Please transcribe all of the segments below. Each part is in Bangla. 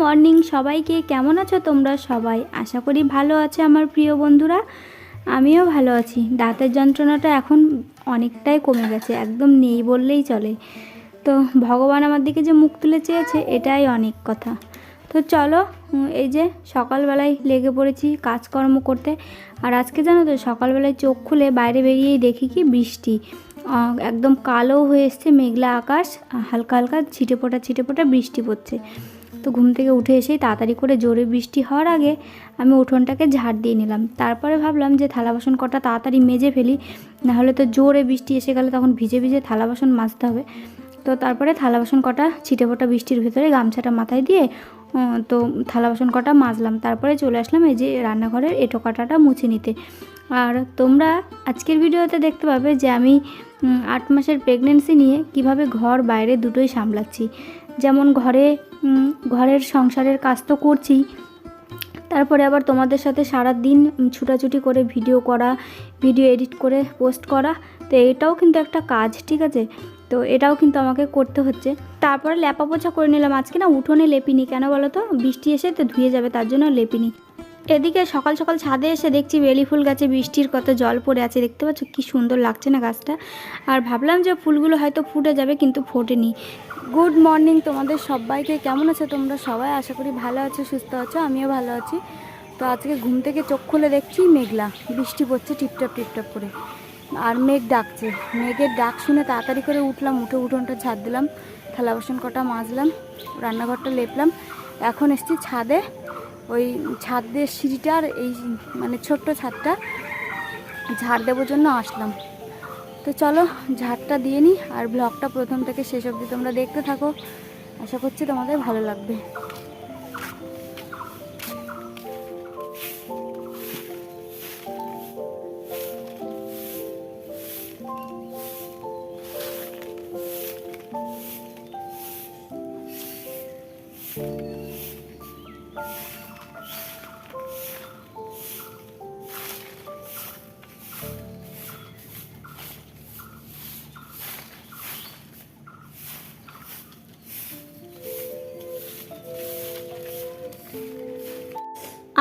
মর্নিং সবাইকে। কেমন আছো তোমরা সবাই? আশা করি ভালো আছে আমার প্রিয় বন্ধুরা। আমিও ভালো আছি। দাঁতের যন্ত্রণাটা এখন অনেকটাই কমে গেছে, একদম নেই বললেই চলে। তো ভগবান আমার দিকে যে মুখ তুলে চেয়েছে, এটাই অনেক কথা। তো চলো এই যে সকালবেলায় লেগে পড়েছি কাজকর্ম করতে। আর আজকে জানো তো, সকালবেলায় চোখ খুলে বাইরে বেরিয়েই দেখি কি বৃষ্টি। একদম কালো হয়ে এসছে মেঘলা আকাশ, হালকা হালকা ছিটে ফোটা ছিটে ফোটা বৃষ্টি পড়ছে। তো ঘুম থেকে উঠে এসেই তাড়াতাড়ি করে জোরে বৃষ্টি হওয়ার আগে আমি উঠোনটাকে ঝাড় দিয়ে নিলাম। তারপরে ভাবলাম যে থালা বাসন কটা তাড়াতাড়ি মেজে ফেলি, নাহলে তো জোরে বৃষ্টি এসে গেলে তখন ভিজে ভিজে থালা বাসন মাজতে হবে। তো তারপরে থালা বাসন কটা ছিটে ফোটা বৃষ্টির ভেতরে গামছাটা মাথায় দিয়ে তো থালা বাসন কটা মাজলাম। তারপরে চলে আসলাম এই যে রান্নাঘরের এঁটো কাটাটা মুছে নিতে। আর তোমরা আজকের ভিডিওতে দেখতে পাবে যে আমি আট মাসের প্রেগনেন্সি নিয়ে কীভাবে ঘর বাইরে দুটোই সামলাচ্ছি। যেমন ঘরে ঘরের সংসারের কাজ তো করছি। তারপরে আবার তোমাদের সাথে সারা দিন ছুটাছুটি করে ভিডিও করা, ভিডিও এডিট করে পোস্ট করা। তো এটাও কিন্তু একটা কাজ, ঠিক আছে? তো এটাও কিন্তু আমাকে করতে হচ্ছে। তারপরে লেপা পোছা করে নিলাম। আজকে না উঠোনে লেপিনি। কেন বলো তো? বৃষ্টি এসে তো ধুয়ে যাবে, তার জন্য লেপিনি। এদিকে সকাল সকাল ছাদে এসে দেখছি বেলি ফুল গাছে বৃষ্টির কত জল পড়ে আছে। দেখতে পাচ্ছ কি সুন্দর লাগছে না গাছটা? আর ভাবলাম যে ফুলগুলো হয়তো ফুটে যাবে কিন্তু ফোটেনি। গুড মর্নিং তোমাদের সবাইকে। কেমন আছে তোমরা সবাই? আশা করি ভালো আছো, সুস্থ আছো, আমিও ভালো আছি। তো আজকে ঘুম থেকে চোখ খুলে দেখছি মেঘলা। বৃষ্টি পড়ছে টিপটপ টিপটপ করে। আর মেঘ ডাকছে। মেঘের ডাক শুনে তাড়াতাড়ি করে উঠলাম, উঠে উঠোনটা ছাদ দিলাম, থালা বাসন কটা মাজলাম, রান্নাঘরটা লেপলাম। এখন এসছি ছাদে। ওই ছাদের সিঁড়িটার এই মানে ছোট্ট ছাদটা ঝাড় দেওয়ার জন্য আসলাম। তো চলো ঝাড়টা দিয়ে নিই আর ব্লগটা প্রথম থেকে শেষ অবধি তোমরা দেখতে থাকো। আশা করছি তোমাদের ভালো লাগবে।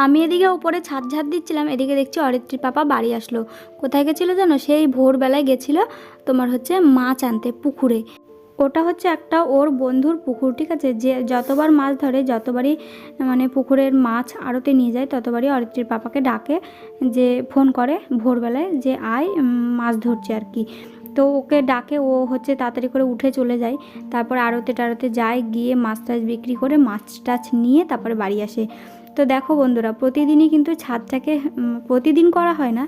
আমি এদিকে উপরে ছাদ ঝাড় দিচ্ছিলাম, এদিকে দেখছি অরিত্রীর পাপা বাড়ি আসলো। কোথায় গেছিল জানো? সেই ভোরবেলায় গেছিল তোমার হচ্ছে মাছ আনতে, পুকুরে। ওটা হচ্ছে একটা ওর বন্ধুর পুকুর, ঠিক আছে? যে যতবার মাছ ধরে, যতবারই মানে পুকুরের মাছ আড়তে নিয়ে যায়, ততবারই অরিত্রীর পাপাকে ডাকে, যে ফোন করে ভোরবেলায় যে আয় মাছ ধরছে আর কি। তো ওকে ডাকে, ও হচ্ছে তাড়াতাড়ি করে উঠে চলে যায়। তারপর আড়তে টাড়তে যায়, গিয়ে মাছ টাছ বিক্রি করে মাছ টাছ নিয়ে তারপরে বাড়ি আসে। তো দেখো বন্ধুরা, প্রতিদিনই কিন্তু ছাদটাকে প্রতিদিন করা হয় না,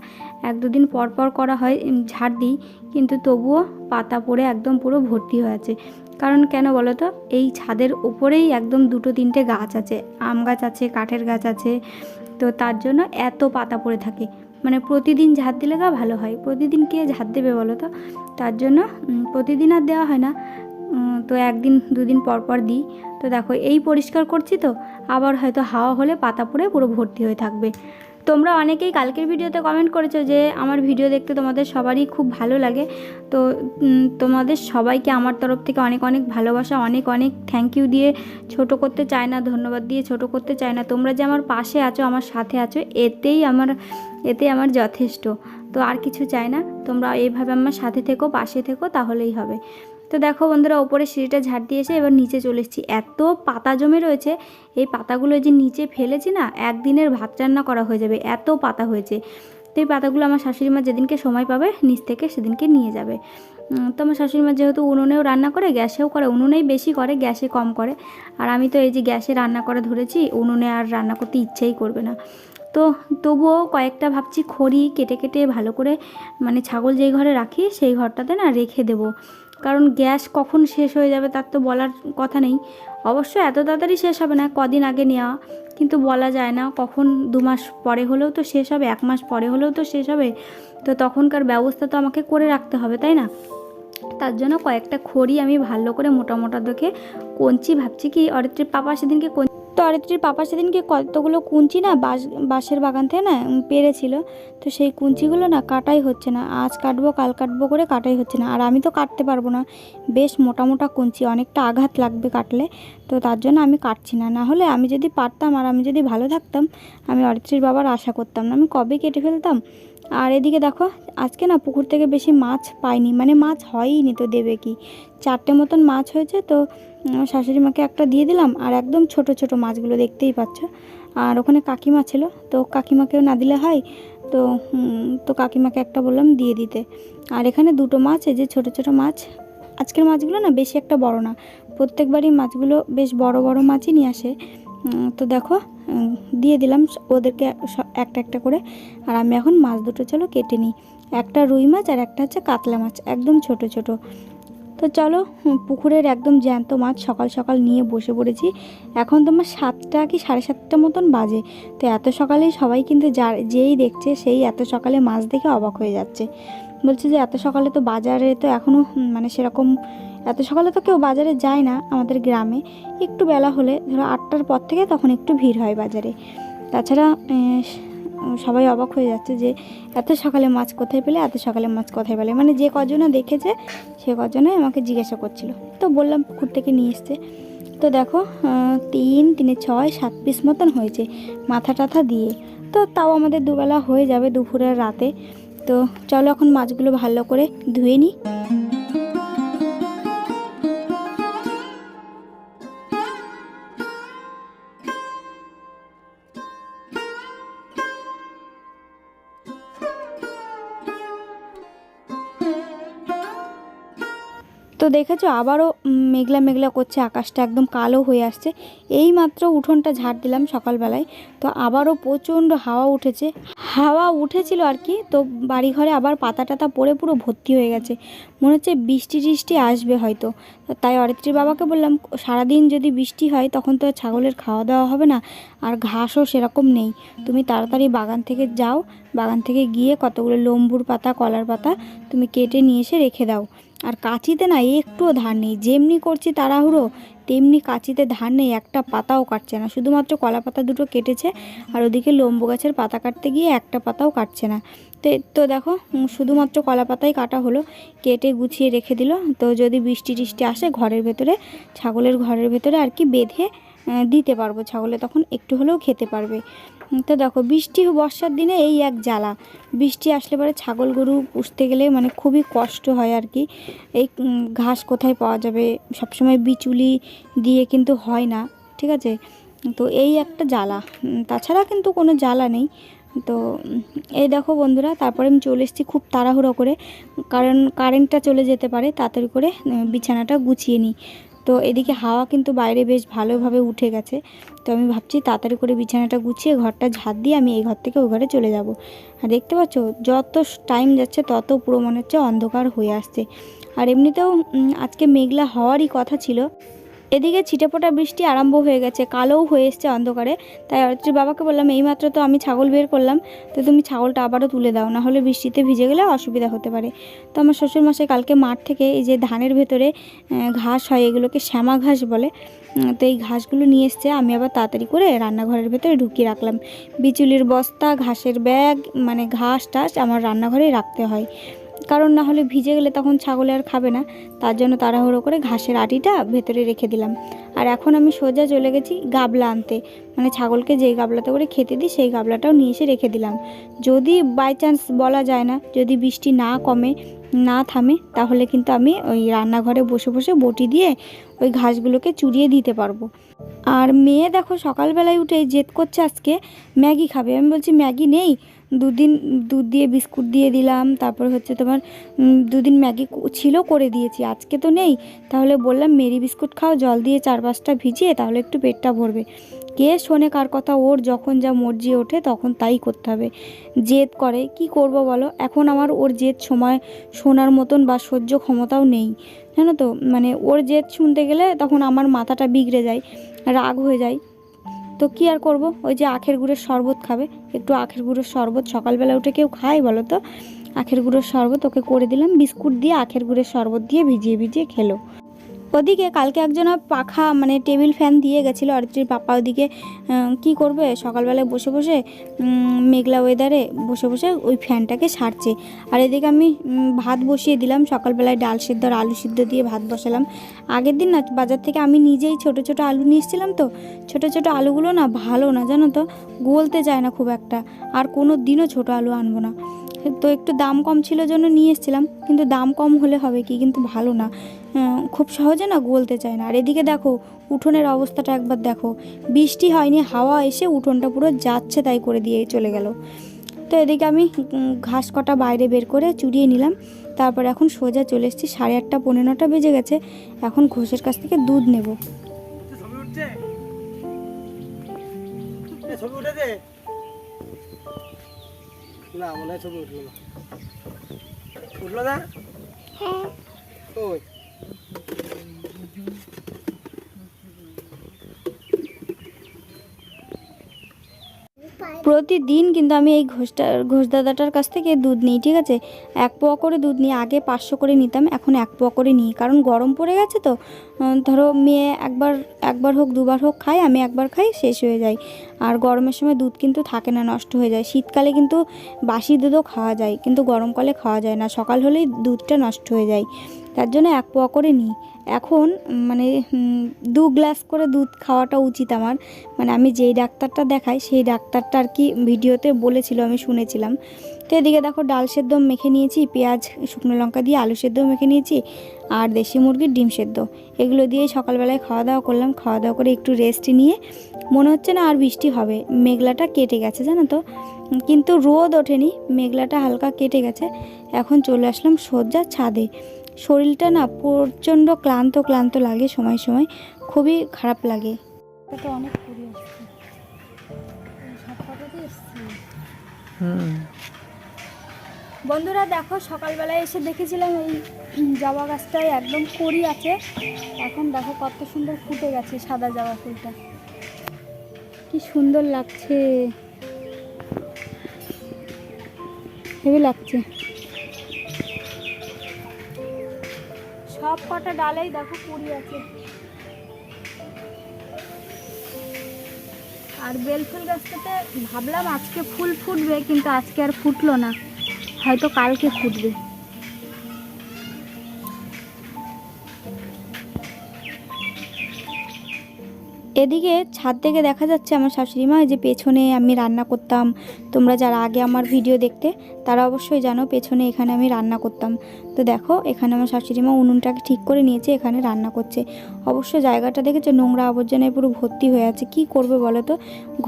এক দুদিন পর পর করা হয় ঝাড় দিই, কিন্তু তবুও পাতা পড়ে একদম পুরো ভর্তি হয়ে আছে। কারণ কেন বলো তো, এই ছাদের উপরেই একদম দুটো তিনটে গাছ আছে, আম গাছ আছে, কাঠের গাছ আছে, তো তার জন্য এত পাতা পড়ে থাকে। মানে প্রতিদিন ঝাড় দিলে গা ভালো হয়, প্রতিদিন কে ঝাড় দেবে বলো তো? তার জন্য প্রতিদিন আর দেওয়া হয় না। তো একদিন, দুদিন পর পর দিই। তো দেখো, এই পরিষ্কার করছি তো, আবার হয়তো হাওয়া হলে পাতা পড়ে পুরো ভর্তি হয়ে থাকবে। তোমরা অনেকেই কালকের ভিডিওতে কমেন্ট করেছ যে, আমার ভিডিও দেখতে তোমাদের সবারই খুব ভালো লাগে। তো তোমাদের সবাইকে আমার তরফ থেকে অনেক অনেক ভালোবাসা, অনেক অনেক থ্যাংক ইউ দিয়ে ছোট করতে চায় না, ধন্যবাদ দিয়ে ছোট করতে চায় না। তোমরা যে আমার পাশে আছো, আমার সাথে আছো, এতেই আমার এতেই আমার যথেষ্ট। তো আর কিছু চাই না, তোমরা এইভাবে আমার সাথে থেকো, পাশে থেকো, তাহলেই হবে। তো দেখো বন্ধুরা ওপরে সিঁড়িটা ঝাড় দিয়ে এসে এবার নিচে চলে এসেছি। এত পাতা জমে রয়েছে, এই পাতাগুলো যে নিচে ফেলেছি না, একদিনের ভাত রান্না করা হয়ে যাবে, এত পাতা হয়েছে। তো এই পাতাগুলো আমার শাশুড়ি মা যেদিনকে সময় পাবে, নিচ থেকে সেদিনকে নিয়ে যাবে। তো আমার শাশুড়ি মা যেহেতু উনুনেও রান্না করে, গ্যাসেও করে, উনুনেই বেশি করে, গ্যাসে কম করে। আর আমি তো এই যে গ্যাসে রান্না করে ধরেছি, উনুনে আর রান্না করতে ইচ্ছেই করবে না। তো তবুও কয়েকটা ভাবছি খড়ি কেটে কেটে ভালো করে মানে ছাগল যেই ঘরে রাখি, সেই ঘরটাতে না রেখে দেবো। কারণ গ্যাস কখন শেষ হয়ে যাবে তার তো বলার কথা নেই। অবশ্য এত তাড়াতাড়ি শেষ হবে না, কদিন আগে নেওয়া কিন্তু বলা যায় না কখন, দু মাস পরে হলেও তো শেষ হবে, এক মাস পরে হলেও তো শেষ হবে। তো তখনকার ব্যবস্থা তো আমাকে করে রাখতে হবে, তাই না? তার জন্য কয়েকটা খড়ি আমি ভালো করে মোটা মোটা দেখে কঞ্চি, ভাবছি কি অরিত্রের পাপা সেদিনকে কঞ্চি তো অরিত্রীর পাপা সেদিনকে কতগুলো কুঞ্চি না বাঁশ, বাঁশের বাগান থেকে না পেরেছিল। তো সেই কুঞ্চিগুলো না কাটাই হচ্ছে না। আজ কাটবো, কাল কাটবো করে কাটাই হচ্ছে না। আর আমি তো কাটতে পারব না। বেশ মোটা মোটা কুঞ্চি, অনেকটা আঘাত লাগবে কাটলে। তো তার জন্য আমি কাটছি না। না হলে আমি যদি পারতাম আর আমি যদি ভালো থাকতাম, আমি অরিত্রীর বাবার আশা করতাম না। আমি কবে কেটে ফেলতাম? আর এদিকে দেখো, আজকে না পুকুর থেকে বেশি মাছ পাইনি মানে মাছ হয়ইনি তো দেবে কি? চারটে মতন মাছ হয়েছে তো শাশুড়ি মাকে একটা দিয়ে দিলাম, আর একদম ছোট ছোট মাছগুলো দেখতেই পাচ্ছ। আর ওখানে কাকিমা ছিল, তো কাকিমাকেও না দিলে হয়, তো তো কাকিমাকে একটা বললাম দিয়ে দিতে। আর এখানে দুটো মাছ, এই যে ছোট ছোট মাছ, আজকের মাছগুলো না বেশি একটা বড় না, প্রত্যেকবারই মাছগুলো বেশ বড় বড় মাছই নিয়ে আসে। তো দেখো দিয়ে দিলাম ওদেরকে একটা একটা করে। আর আমি এখন মাছ দুটো চলো কেটে নিই। একটা রুই মাছ আর একটা হচ্ছে কাতলা মাছ, একদম ছোট ছোট। তো চলো পুকুরের একদম জ্যান্ত মাছ সকাল সকাল নিয়ে বসে পড়েছি। এখন তোমার সাতটা কি সাড়ে সাতটা মতন বাজে। তো এত সকালেই সবাই কিন্তু যা, যেই দেখছে সেই এত সকালে মাছ দেখে অবাক হয়ে যাচ্ছে। বলছে যে এত সকালে তো বাজারে তো এখনও মানে সেরকম এত সকালে তো কেউ বাজারে যায় না আমাদের গ্রামে। একটু বেলা হলে ধরো আটটার পর থেকে তখন একটু ভিড় হয় বাজারে। তাছাড়া সবাই অবাক হয়ে যাচ্ছে যে এত সকালে মাছ কোথায় পেলে, এত সকালে মাছ কোথায় পেলে? মানে যে কজনে দেখেছে, সে কজনে আমাকে জিজ্ঞাসা করছিল। তো বললাম পুকুর থেকে নিয়ে এসছে। তো দেখো তিন, তিনে ছয়, সাত পিস মতন হয়েছে মাথা টাথা দিয়ে। তো তাও আমাদের দুবেলা হয়ে যাবে দুপুরের রাতে। তো চলো এখন মাছগুলো ভালো করে ধুয়ে নিই। তো দেখেছ আবারও মেঘলা মেঘলা করছে, আকাশটা একদম কালো হয়ে আসছে। এই মাত্র উঠোনটা ঝাড় দিলাম সকালবেলায়, তো আবারও প্রচণ্ড হাওয়া উঠেছে। হাওয়া উঠেছিল আর কি, তো বাড়িঘরে আবার পাতা টাতা পড়ে পুরো ভর্তি হয়ে গেছে। মনে হচ্ছে বৃষ্টি টিষ্টি আসবে হয়তো। তাই অরিত্রীর বাবাকে বললাম, সারাদিন যদি বৃষ্টি হয় তখন তো ছাগলের খাওয়া দাওয়া হবে না, আর ঘাসও সেরকম নেই। তুমি তাড়াতাড়ি বাগান থেকে যাও, বাগান থেকে গিয়ে কতগুলো লম্বুর পাতা, কলার পাতা তুমি কেটে নিয়ে এসে রেখে দাও। আর কাঁচিতে না একটুও ধার নেই। যেমনি করছি তাড়াহুড়ো, তেমনি কাঁচিতে ধার নেই, একটা পাতাও কাটছে না। শুধুমাত্র কলা পাতা দুটো কেটেছে আর ওদিকে লম্বু গাছের পাতা কাটতে গিয়ে একটা পাতাও কাটছে না। তো তো দেখো শুধুমাত্র কলা পাতাই কাটা হলো, কেটে গুছিয়ে রেখে দিল। তো যদি বৃষ্টি টিষ্টি আসে ঘরের ভেতরে, ছাগলের ঘরের ভেতরে আর কি বেঁধে দিতে পারব। ছাগলে তখন একটু হলেও খেতে পারবে। তো দেখো, বৃষ্টি বর্ষার দিনে এই এক জ্বালা। বৃষ্টি আসলে পরে ছাগল গরু পুষতে গেলে মানে খুবই কষ্ট হয় আর কি। এই ঘাস কোথায় পাওয়া যাবে? সবসময় বিচুলি দিয়ে কিন্তু হয় না, ঠিক আছে? তো এই একটা জ্বালা। তাছাড়া কিন্তু কোনো জ্বালা নেই। তো এই দেখো বন্ধুরা, তারপরে আমি চলে এসেছি খুব তাড়াহুড়ো করে। কারণ কারেন্টটা চলে যেতে পারে, তাড়াতাড়ি করে বিছানাটা গুছিয়ে নিই। তো এদিকে হাওয়া কিন্তু বাইরে বেশ ভালোভাবে উঠে গেছে। তো আমি ভাবছি তাড়াতাড়ি করে বিছানাটা গুছিয়ে ঘরটা ঝাড় দিয়ে আমি এই ঘর থেকে ওই ঘরে চলে যাব। আর দেখতে পাচ্ছ, যত টাইম যাচ্ছে তত পুরো মনে হচ্ছে অন্ধকার হয়ে আসছে। আর এমনিতেও আজকে মেঘলা হওয়ারই কথা ছিল। এদিকে ছিটেফোঁটা বৃষ্টি আরম্ভ হয়ে গেছে, কালোও হয়ে এসছে অন্ধকারে। তাই অর্চির বাবাকে বললাম, এইমাত্র তো আমি ছাগল বের করলাম, তো তুমি ছাগলটা আবারও তুলে দাও, না হলে বৃষ্টিতে ভিজে গেলে অসুবিধা হতে পারে। তো আমার শ্বশুরমশাই কালকে মাঠ থেকে এই যে ধানের ভেতরে ঘাস হয়, এগুলোকে শ্যামা ঘাস বলে তো এই ঘাসগুলো নিয়ে এসছে, আমি আবার তাড়াতাড়ি করে রান্নাঘরের ভেতরে ঢুকিয়ে রাখলাম। বিচুলির বস্তা, ঘাসের ব্যাগ মানে ঘাস টাস আমার রান্নাঘরেই রাখতে হয়। কারণ না হলে ভিজে গেলে তখন ছাগলে আর খাবে না। তার জন্য তাড়াহুড়ো করে ঘাসের আটিটা ভেতরে রেখে দিলাম। আর এখন আমি সোজা চলে গেছি গাবলা আনতে। মানে ছাগলকে যেই গাবলাতে করে খেতে দিই, সেই গাবলাটাও নিয়ে এসে রেখে দিলাম। যদি বাই চান্স বলা যায় না, যদি বৃষ্টি না কমে, না থামে, তাহলে কিন্তু আমি ওই রান্নাঘরে বসে বসে বটি দিয়ে ওই ঘাসগুলোকে চুরিয়ে দিতে পারব। আর মেয়ে দেখো সকালবেলায় উঠে জেদ করছে আজকে ম্যাগি খাবে। আমি বলছি, ম্যাগি নেই? দুদিন, দুধ দিয়ে বিস্কুট দিয়ে দিলাম, তারপর হচ্ছে তোমার দুদিন ম্যাগি ছিল করে দিয়েছি, আজকে তো নেই। তাহলে বললাম মেরি বিস্কুট খাও, জল দিয়ে চার পাঁচটা ভিজিয়ে তাহলে একটু পেটটা ভরবে। কে শোনে কার কথা, ওর যখন যা মর্জি ওঠে তখন তাই করতে হবে। জেদ করে, কি করব বলো? এখন আমার ওর জেদ সময় শোনার মতন বা সহ্য ক্ষমতাও নেই। জানো তো মানে ওর জেদ শুনতে গেলে তখন আমার মাথাটা বিগড়ে যায়, রাগ হয়ে যায়। তো কি আর করব? ওই যে আখের গুড়ের শরবত খাবে। একটু আখের গুড়ের শরবত সকালবেলা উঠে কেউ খায় বলো তো? আখের গুঁড়োর শরবত ওকে করে দিলাম। বিস্কুট দিয়ে আখের গুঁড়ের শরবত দিয়ে ভিজিয়ে ভিজিয়ে খেলো। ওদিকে কালকে একজন পাখা মানে টেবিল ফ্যান দিয়ে গেছিল অরিত্রীর পাপা ওদিকে কি করবে? সকালবেলায় বসে বসে মেঘলা ওয়েদারে বসে বসে ওই ফ্যানটাকে সারছে। আর এদিকে আমি ভাত বসিয়ে দিলাম। সকালবেলায় ডাল সিদ্ধ আর আলু সিদ্ধ দিয়ে ভাত বসালাম। আগের দিন না বাজার থেকে আমি নিজেই ছোট ছোট আলু নিয়ে এসেছিলাম তো, ছোট ছোট আলুগুলো না ভালো না, জানো তো? গলতে চায় না খুব একটা। আর কোনো দিনও ছোট আলু আনব না। তো একটু দাম কম ছিল জন্য নিয়ে এসেছিলাম, কিন্তু দাম কম হলে হবে কি? কিন্তু ভালো না। খুব সহজে না গলতে চায় না। আর এদিকে দেখো উঠোনের অবস্থাটা একবার দেখো। বৃষ্টি হয়নি হাওয়া এসে উঠোনটা পুরো যাচ্ছে তাই করে দিয়ে চলে গেল। তো এদিকে আমি ঘাস কটা বাইরে বের করে চুরিয়ে নিলাম। তারপর এখন সোজা চলে এসেছি সাড়ে আটটা পনেরো নটা বেজে গেছে। এখন ঘোষের কাছ থেকে দুধ নেব। না মনে হয় ছবি উঠল না। উঠল না? ওই প্রতিদিন কিন্তু আমি এই ঘোষটা ঘোষ দাদাটার কাছ থেকে দুধ নিই, ঠিক আছে? এক পোয়া করে দুধ নিই আগে পাঁচশো করে নিতাম, এখন এক পোয়া করে নিই। কারণ গরম পড়ে গেছে তো ধরো মেয়ে একবার একবার হোক, দুবার হোক খাই আমি একবার খাই, শেষ হয়ে যায়। আর গরমের সময় দুধ কিন্তু থাকে না, নষ্ট হয়ে যায়। শীতকালে কিন্তু বাসি দুধও খাওয়া যায়, কিন্তু গরমকালে খাওয়া যায় না। সকাল হলেই দুধটা নষ্ট হয়ে যায়। তার জন্য এক পোয়া করে নিই। এখন মানে দু গ্লাস করে দুধ খাওয়াটা উচিত আমার। মানে আমি যেই ডাক্তারটা দেখাই, সেই ডাক্তারটা আর কি ভিডিওতে বলেছিল, আমি শুনেছিলাম। তো এদিকে দেখো, ডাল সেদ্ধ মেখে নিয়েছি, পেঁয়াজ, শুকনো লঙ্কা দিয়ে আলু সেদ্ধ মেখে নিয়েছি, আর দেশি মুরগির ডিম সেদ্ধ। এগুলো দিয়েই সকালবেলায় খাওয়া দাওয়া করলাম। খাওয়া দাওয়া করে একটু রেস্ট নিয়ে, মনে হচ্ছে না আর বৃষ্টি হবে। মেঘলাটা কেটে গেছে, জানো তো? কিন্তু রোদ ওঠেনি, মেঘলাটা হালকা কেটে গেছে। এখন চলে আসলাম সজ্জার ছাদে। শরীরটা না প্রচণ্ড ক্লান্ত ক্লান্ত লাগে সময় সময়। খুবই খারাপ লাগে। তো অনেক বন্ধুরা দেখো সকালবেলায় এসে দেখেছিলাম এই জবা গাছটায় একদম কড়ি আছে। এখন দেখো কত সুন্দর ফুটে গেছে সাদা জবা ফুলটা। কি সুন্দর লাগছে। হেবি লাগছে। সব কটা ডালেই দেখো কুড়ি আছে। আর বেলফুল গাছটাতে ভাবলাম আজকে ফুল ফুটবে, কিন্তু আজকে আর ফুটলো না। হয়তো কালকে ফুটবে। এদিকে ছাদ থেকে দেখা যাচ্ছে আমার শাশুড়ি মা যে পেছনে আমি রান্না করতাম। তোমরা যারা আগে আমার ভিডিও দেখতে, তারা অবশ্যই জানো পেছনে এখানে আমি রান্না করতাম। তো দেখো, এখানে আমার শাশুড়ি মা উনুনটাকে ঠিক করে নিয়েছে, এখানে রান্না করছে। অবশ্য জায়গাটা দেখেছে, নোংরা আবর্জনায় পুরো ভর্তি হয়ে আছে। কি করবে বলো তো?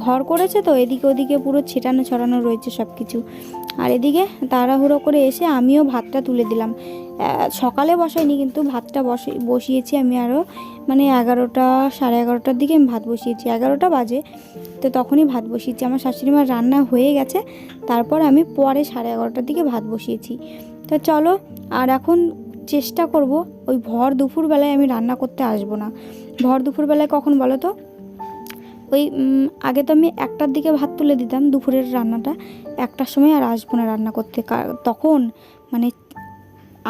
ঘর করেছে তো, এদিকে ওদিকে পুরো ছেটানো ছড়ানো রয়েছে সব কিছু আর এদিকে তাড়াহুড়ো করে এসে আমিও ভাতটা তুলে দিলাম। সকালে বসাইনি, কিন্তু ভাতটা বসে, বসিয়েছি আমি আরও মানে এগারোটা, সাড়ে এগারোটার দিকে আমি ভাত বসিয়েছি। এগারোটা বাজে, তো তখনই ভাত বসিয়েছি। আমার শাশুড়ি মার রান্না হয়ে গেছে, তারপর আমি পরে সাড়ে এগারোটার দিকে ভাত বসিয়েছি। তো চলো, আর এখন চেষ্টা করব, ওই ভর দুপুরবেলায় আমি রান্না করতে আসব না। ভর দুপুরবেলায় কখন বলো তো? ওই আগে তো আমি একটার দিকে ভাত তুলে দিতাম দুপুরের রান্নাটা, একটার সময় আর আসব না রান্না করতে। তখন মানে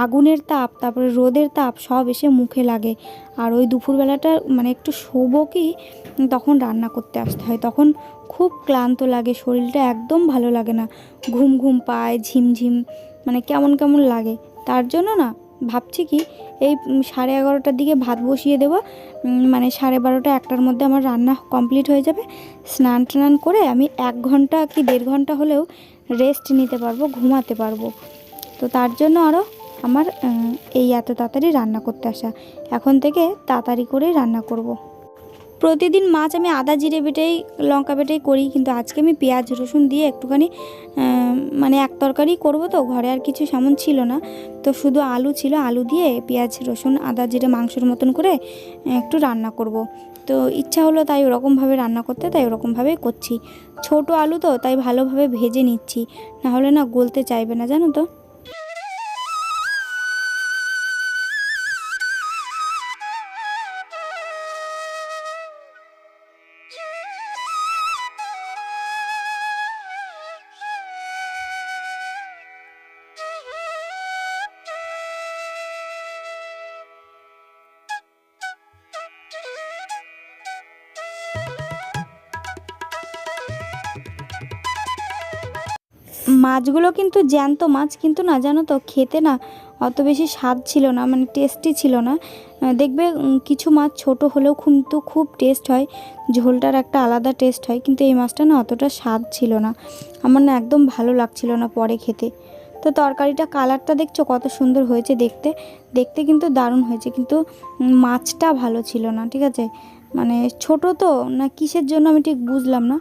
আগুনের তাপ, তারপরে রোদের তাপ সব এসে মুখে লাগে। আর ওই দুপুরবেলাটা মানে একটু শোবো কি তখন রান্না করতে আসতে হয়। তখন খুব ক্লান্ত লাগে, শরীরটা একদম ভালো লাগে না। ঘুম ঘুম পায় ঝিমঝিম মানে কেমন কেমন লাগে। তার জন্য না ভাবছি কি, এই সাড়ে এগারোটার দিকে ভাত বসিয়ে দেবো। মানে সাড়ে বারোটা, একটার মধ্যে আমার রান্না কমপ্লিট হয়ে যাবে। স্নান টান করে আমি এক ঘণ্টা কি দেড় ঘণ্টা হলেও রেস্ট নিতে পারব, ঘুমাতে পারব। তো তার জন্য আরও আমার এই এত তাড়াতাড়ি রান্না করতে আসা। এখন থেকে তাড়াতাড়ি করেই রান্না করব। প্রতিদিন মাছ আমি আদা, জিরে বেটেই, লঙ্কা বেটেই করি, কিন্তু আজকে আমি পেঁয়াজ, রসুন দিয়ে একটুখানি মানে এক তরকারি করব তো, ঘরে আর কিছু সেমন ছিল না। তো শুধু আলু ছিল, আলু দিয়ে পেঁয়াজ, রসুন, আদা, জিরে, মাংসের মতন করে একটু রান্না করব। তো ইচ্ছা হলো তাই ওরকমভাবে রান্না করতে, তাই ওরকমভাবে করছি। ছোট আলু তো, তাই ভালোভাবে ভেজে নিচ্ছি। না হলে না গলতে চাইবে না, জানো তো? মাছগুলো কিন্তু জ্যান্ত মাছ, কিন্তু না জানো তো, খেতে না অত বেশি স্বাদ ছিল না মানে টেস্টি ছিল না। দেখবে কিছু মাছ ছোট হলেও কিন্তু খুব টেস্ট হয়, ঝোলটার একটা আলাদা টেস্ট হয়, কিন্তু এই মাছটা না অতটা স্বাদ ছিল না। আমার না একদম ভালো লাগছিল না পরে খেতে। তো তরকারিটা কালারটা দেখছ কত সুন্দর হয়েছে দেখতে? দেখতে কিন্তু দারুণ হয়েছে, কিন্তু মাছটা ভালো ছিল না, ঠিক আছে? মানে ছোট তো, না কিসের জন্য আমি ঠিক বুঝলাম না।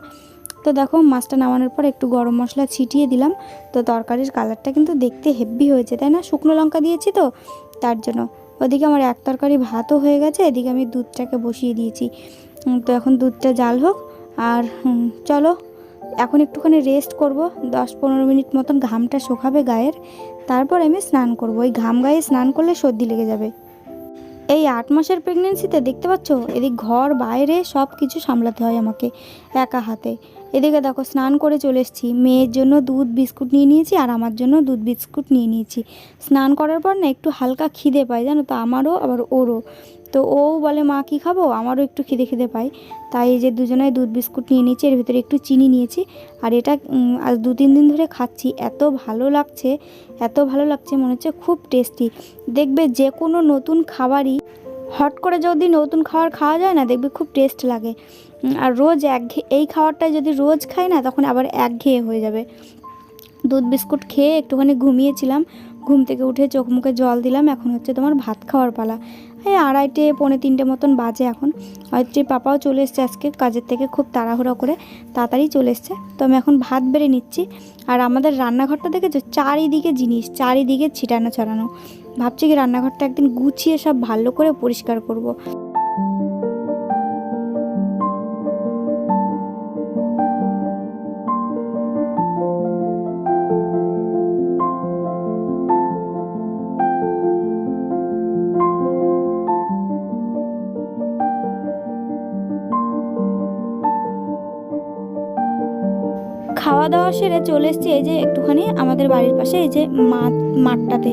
তো দেখো মাছটা নামানোর পর একটু গরম মশলা ছিটিয়ে দিলাম। তো তরকারির কালারটা কিন্তু দেখতে হেভি হয়েছে, তাই না? শুকনো লঙ্কা দিয়েছি তো, তার জন্য। ওদিকে আমার এক তরকারি ভাতও হয়ে গেছে, এদিকে আমি দুধটাকে বসিয়ে দিয়েছি। তো এখন দুধটা জাল হোক, আর চলো, এখন একটুখানি রেস্ট করব। দশ পনেরো মিনিট মতন ঘামটা শুকাবে গায়ের। তারপর আমি স্নান করব। ওই ঘাম গায়ে স্নান করলে সর্দি লেগে যাবে। এই আট মাসের প্রেগনেন্সিতে দেখতে পাচ্ছ? এদিক ঘর, বাইরে সব কিছু সামলাতে হয় আমাকে, একা হাতে। এদিকে দেখো, স্নান করে চলে এসেছি। মেয়ের জন্য দুধ, বিস্কুট নিয়ে নিয়েছি আর আমার জন্য দুধ, বিস্কুট নিয়ে নিয়েছি। স্নান করার পর না একটু হালকা খিদে পায়, জানো তো, আমারও, আবার ওরও। তো ও বলে, মা, কী খাব? আমারও একটু খিদে খিদে পায়। তাই যে দুজনে দুধ, বিস্কুট নিয়ে নিয়েছি, এর ভিতরে একটু চিনি নিয়েছি। আর এটা আজ দু, তিন দিন ধরে খাচ্ছি। এত ভালো লাগছে, এত ভালো লাগছে, মনে হচ্ছে খুব টেস্টি। দেখবে যে কোনো নতুন খাবারই, হট করে যদি নতুন খাবার খাওয়া যায় না, দেখবে খুব টেস্ট লাগে। আর রোজ একঘে এই খাবারটা যদি রোজ খাই না, তখন আবার একঘেয়ে হয়ে যাবে। দুধ বিস্কুট খেয়ে একটুখানি ঘুমিয়েছিলাম, ঘুম থেকে উঠে চোখ মুখে জল দিলাম, এখন হচ্ছে তোমার ভাত খাওয়ার পালা। এই আড়াইটে, পৌনে তিনটে মতন বাজে এখন। হয়তো পাপাও চলে এসছে আজকে, কাজের থেকে খুব তাড়াহুড়ো করে তাড়াতাড়ি চলে এসছে। তো আমি এখন ভাত বেড়ে নিচ্ছি। আর আমাদের রান্নাঘরটা দেখেছ? চারিদিকে জিনিস, চারিদিকে ছিটানো ছড়ানো। ভাবছি কি রান্নাঘরটা একদিন গুছিয়ে সব ভালো করে পরিষ্কার করব। খাওয়া দাওয়া সেরে চলে এসেছি এই যে একটুখানি আমাদের বাড়ির পাশে এই যে মাঠ, মাঠটাতে।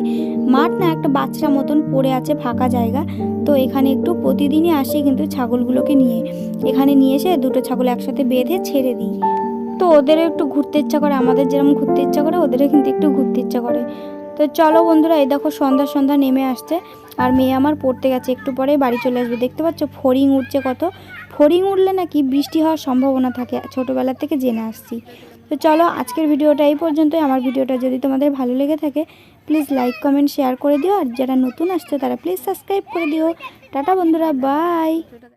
মাঠ না একটা বাচ্চা মতন পড়ে আছে ফাঁকা জায়গা। তো এখানে একটু প্রতিদিনই আসি কিন্তু ছাগলগুলোকে নিয়ে। এখানে নিয়ে এসে দুটো ছাগল একসাথে বেঁধে ছেড়ে দিই। তো ওদেরও একটু ঘুরতে ইচ্ছা করে, আমাদের যেরকম ঘুরতে ইচ্ছা করে, ওদেরও কিন্তু একটু ঘুরতে ইচ্ছা করে। তো চলো বন্ধুরা, এই দেখো সন্ধ্যা সন্ধ্যা নেমে আসছে। আর মেয়ে আমার পড়তে গেছে, একটু পরে বাড়ি চলে আসবে। দেখতে পাচ্ছ ফড়িং উঠছে কত? ফড়িং উঠলে নাকি বৃষ্টি হওয়ার সম্ভাবনা থাকে। ছোটোবেলা থেকে জেনে আসছি। তো চলো আজকের ভিডিওটা এই পর্যন্তই। আমার ভিডিওটা যদি তোমাদের ভালো লেগে থাকে প্লিজ লাইক কমেন্ট শেয়ার করে দিও। আর যারা নতুন আসছে, তারা প্লিজ সাবস্ক্রাইব করে দিও। টাটা বন্ধুরা বাই